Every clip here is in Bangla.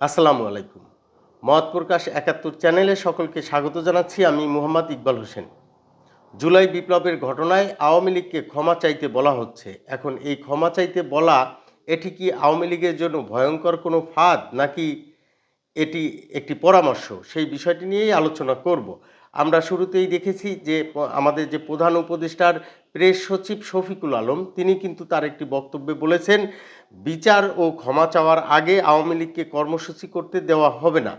আসসালামু আলাইকুম। মত প্রকাশ একাত্তর চ্যানেলে সকলকে স্বাগত জানাচ্ছি আমি মোহাম্মদ ইকবাল হোসেন। জুলাই বিপ্লবের ঘটনায় আওয়ামী লীগকে ক্ষমা চাইতে বলা হচ্ছে। এখন এই ক্ষমা চাইতে বলা এটি কি আওয়ামী লীগের জন্য ভয়ঙ্কর কোনো ফাঁদ নাকি এটি একটি পরামর্শ? সেই বিষয়টি নিয়েই আলোচনা করব। আমরা শুরুতেই দেখেছি যে, আমাদের যে প্রধান উপদেষ্টার প্রেস সচিব শফিকুল আলম, তিনি কিন্তু তার একটি বক্তব্যে বলেছেন, বিচার ও ক্ষমা চাওয়ার আগে আওয়ামী লীগকে কর্মসূচি করতে দেওয়া হবে না।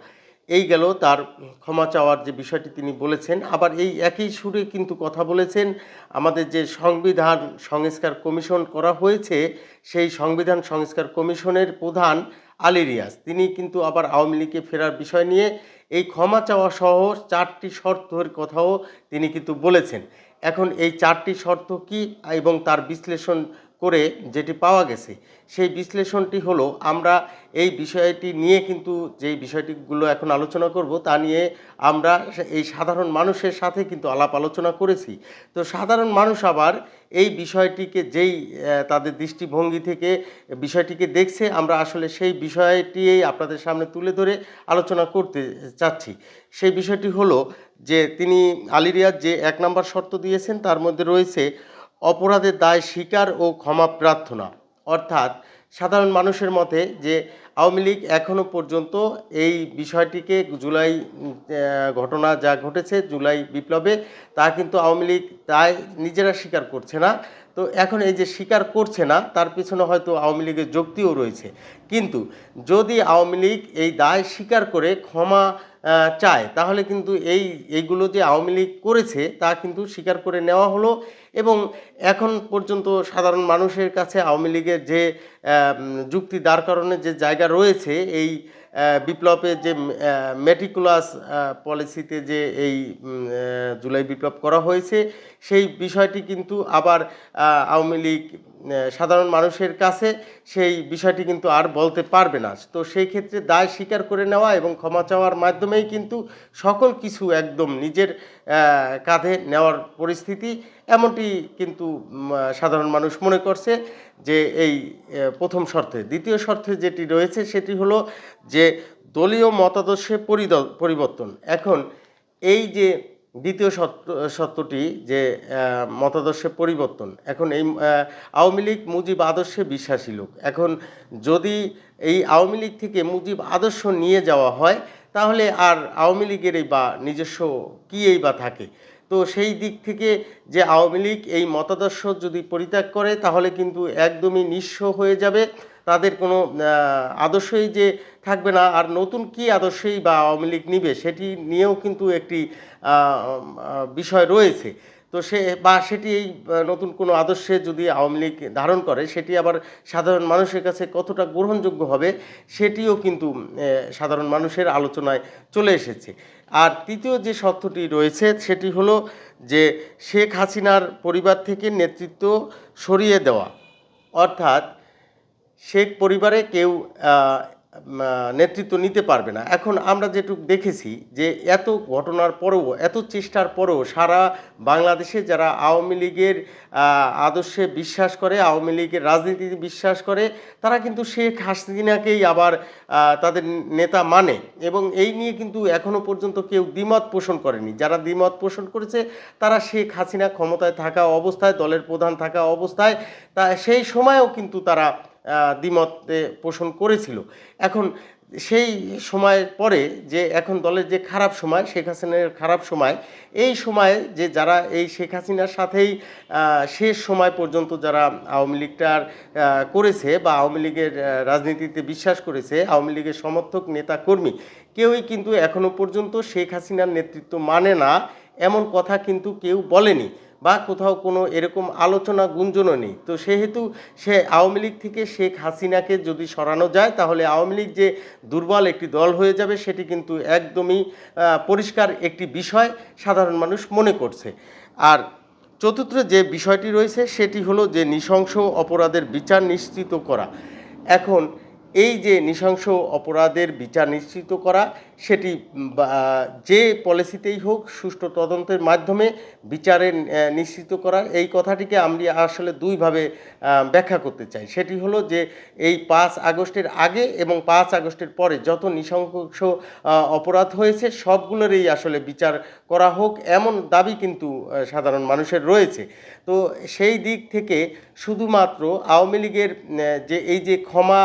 এই গেল তার ক্ষমা চাওয়ার যে বিষয়টি তিনি বলেছেন। আবার এই একই সুরে কিন্তু কথা বলেছেন, আমাদের যে সংবিধান সংস্কার কমিশন করা হয়েছে, সেই সংবিধান সংস্কার কমিশনের প্রধান আলী রিয়াজ তিনি কিন্তু আবার আওয়ামী লীগে ফেরার বিষয় নিয়ে এই ক্ষমা চাওয়া সহ চারটি শর্তের কথাও তিনি কিন্তু বলেছেন। এখন এই চারটি শর্ত কি এবং তার বিশ্লেষণ করে যেটি পাওয়া গেছে। সেই বিশ্লেষণটি হলো, আমরা এই বিষয়টি নিয়ে কিন্তু যেই বিষয়টিগুলো এখন আলোচনা করব, তা নিয়ে আমরা এই সাধারণ মানুষের সাথে কিন্তু আলাপ আলোচনা করেছি। তো সাধারণ মানুষ আবার এই বিষয়টিকে যেই তাদের দৃষ্টিভঙ্গি থেকে বিষয়টিকে দেখছে, আমরা আসলে সেই বিষয়টি আপনাদের সামনে তুলে ধরে আলোচনা করতে চাচ্ছি। সেই বিষয়টি হলো যে, তিনি আলিরিয়ার যে এক নম্বর শর্ত দিয়েছেন, তার মধ্যে রয়েছে অপরাধের দায় স্বীকার ও ক্ষমা প্রার্থনা। অর্থাৎ সাধারণ মানুষের মতে যে আওয়ামী লীগ এখনও পর্যন্ত এই বিষয়টিকে জুলাই ঘটনা যা ঘটেছে জুলাই বিপ্লবে তা কিন্তু আওয়ামী লীগ তাই নিজেরা স্বীকার করছে না। তো এখন এই যে স্বীকার করছে না, তার পিছনে হয়তো আওয়ামী লীগের যুক্তিও রয়েছে। কিন্তু যদি আওয়ামী লীগ এই দায় স্বীকার করে ক্ষমা চায়, তাহলে কিন্তু এই, এইগুলো যে আওয়ামী লীগ করেছে, তা কিন্তু স্বীকার করে নেওয়া হলো এবং এখন পর্যন্ত সাধারণ মানুষের কাছে আওয়ামী লীগের যে যুক্তি দাঁড় করানোর যে জায়গা রয়েছে, এই বিপ্লবের যে মেটিকুলাস পলিসিতে যে এই জুলাই বিপ্লব করা হয়েছে, সেই বিষয়টি কিন্তু আবার আওয়ামী লীগ সাধারণ মানুষের কাছে সেই বিষয়টি কিন্তু আর বলতে পারবে না। তো সেই ক্ষেত্রে দায় স্বীকার করে নেওয়া এবং ক্ষমা চাওয়ার মাধ্যমেই কিন্তু সকল কিছু একদম নিজের কাঁধে নেওয়ার পরিস্থিতি এমনটি কিন্তু সাধারণ মানুষ মনে করছে। যে এই প্রথম শর্তে। দ্বিতীয় শর্তে যেটি রয়েছে সেটি হলো যে দলীয় মতাদর্শে পরিবর্তন। এখন এই যে দ্বিতীয় সত্য সত্যটি যে মতাদর্শে পরিবর্তন, এখন এই আওয়ামী লীগ মুজিব আদর্শে বিশ্বাসী লোক। এখন যদি এই আওয়ামী লীগ থেকে মুজিব আদর্শ নিয়ে যাওয়া হয়, তাহলে আর আওয়ামী লীগেরই বা নিজস্ব কী এই বা থাকে? তো সেই দিক থেকে যে আওয়ামী লীগ এই মতাদর্শ যদি পরিত্যাগ করে, তাহলে কিন্তু একদমই নিঃস্ব হয়ে যাবে। তাদের কোনো আদর্শই যে থাকবে না, আর নতুন কি আদর্শই বা আওয়ামী লীগ নিবে সেটি নিয়েও কিন্তু একটি বিষয় রয়েছে। তো সে, বা সেটি এই নতুন কোনো আদর্শে যদি আওয়ামী লীগ ধারণ করে, সেটি আবার সাধারণ মানুষের কাছে কতটা গ্রহণযোগ্য হবে, সেটিও কিন্তু সাধারণ মানুষের আলোচনায় চলে এসেছে। আর তৃতীয় যে সত্যটি রয়েছে, সেটি হলো যে শেখ হাসিনার পরিবার থেকে নেতৃত্ব সরিয়ে দেওয়া। অর্থাৎ শেখ পরিবারে কেউ নেতৃত্ব নিতে পারবে না। এখন আমরা যেটুকু দেখেছি যে এত ঘটনার পরেও, এত চেষ্টার পরেও সারা বাংলাদেশে যারা আওয়ামী লীগের আদর্শে বিশ্বাস করে, আওয়ামী লীগের রাজনীতিতে বিশ্বাস করে, তারা কিন্তু শেখ হাসিনাকেই আবার তাদের নেতা মানে। এবং এই নিয়ে কিন্তু এখনও পর্যন্ত কেউ দ্বিমত পোষণ করেনি। যারা দ্বিমত পোষণ করেছে, তারা শেখ হাসিনা ক্ষমতায় থাকা অবস্থায়, দলের প্রধান থাকা অবস্থায়, তা সেই সময়েও কিন্তু তারা দ্বিমতে পোষণ করেছিল। এখন সেই সময়ের পরে যে এখন দলের যে খারাপ সময়, শেখ হাসিনার খারাপ সময়, এই সময়ে যে যারা এই শেখ হাসিনার সাথেই শেষ সময় পর্যন্ত যারা আওয়ামী লীগটার করেছে বা আওয়ামী লীগের রাজনীতিতে বিশ্বাস করেছে, আওয়ামী লীগের সমর্থক নেতা কর্মী, কেউই কিন্তু এখনও পর্যন্ত শেখ হাসিনার নেতৃত্ব মানে না, এমন কথা কিন্তু কেউ বলেনি। বা কোথাও কোনো এরকম আলোচনা গুঞ্জনও নেই। তো সেহেতু সে আওয়ামী লীগ থেকে শেখ হাসিনাকে যদি সরানো যায়, তাহলে আওয়ামী লীগ যে দুর্বল একটি দল হয়ে যাবে, সেটি কিন্তু একদমই পরিষ্কার একটি বিষয় সাধারণ মানুষ মনে করছে। আর চতুর্থ যে বিষয়টি রয়েছে, সেটি হলো যে নৃশংস অপরাধের বিচার নিশ্চিত করা। এখন এই যে নৃশংস অপরাধের বিচার নিশ্চিত করা সেটি যে পলিসিতেই হোক সুষ্ঠু তদন্তের মাধ্যমে বিচারে নিশ্চিত করার এই কথাটিকে আমি আসলে দুইভাবে ব্যাখ্যা করতে চাই। সেটি হলো যে, এই পাঁচ আগস্টের আগে এবং পাঁচ আগস্টের পরে যত নৃশংস অপরাধ হয়েছে, সবগুলোরই আসলে বিচার করা হোক এমন দাবি কিন্তু সাধারণ মানুষের রয়েছে। তো সেই দিক থেকে শুধুমাত্র আওয়ামী লীগের যে, এই যে ক্ষমা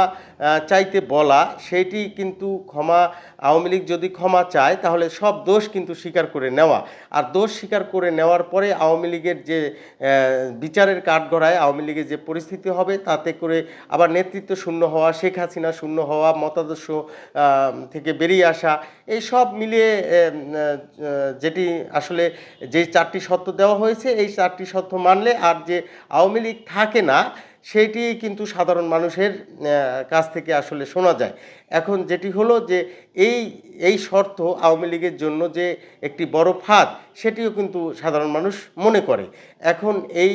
চাইতে বলা, সেটি কিন্তু ক্ষমা আওয়ামী লীগ যদি ক্ষমা চায়, তাহলে সব দোষ কিন্তু স্বীকার করে নেওয়া। আর দোষ স্বীকার করে নেওয়ার পরে আওয়ামী লীগের যে বিচারের কাঠগড়ায় আওয়ামী লীগের যে পরিস্থিতি হবে, তাতে করে আবার নেতৃত্ব শূন্য হওয়া, শেখ হাসিনা শূন্য হওয়া, মতাদর্শ থেকে বেরিয়ে আসা, এই সব মিলিয়ে যেটি আসলে যে চারটি সত্য দেওয়া হয়েছে, এই চারটি সত্য মানলে আর যে আওয়ামী লীগ থাকে না সেইটি কিন্তু সাধারণ মানুষের কাছ থেকে আসলে শোনা যায়। এখন যেটি হলো যে এই এই শর্ত আওয়ামী লীগের জন্য যে একটি বড় ফাঁদ, সেটিও কিন্তু সাধারণ মানুষ মনে করে। এখন এই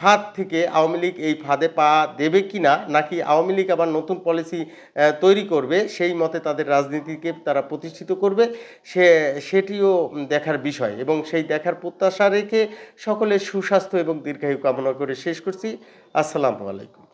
ফাঁদ থেকে আওয়ামী লীগ এই ফাঁদে পা দেবে কি না নাকি আওয়ামী লীগ আবার নতুন পলিসি তৈরি করবে, সেই মতে তাদের রাজনীতিকে তারা প্রতিষ্ঠিত করবে, সে, সেটিও দেখার বিষয়। এবং সেই দেখার প্রত্যাশা রেখে সকলের সুস্বাস্থ্য এবং দীর্ঘায়ু কামনা করে শেষ করছি। আসসালামু আলাইকুম।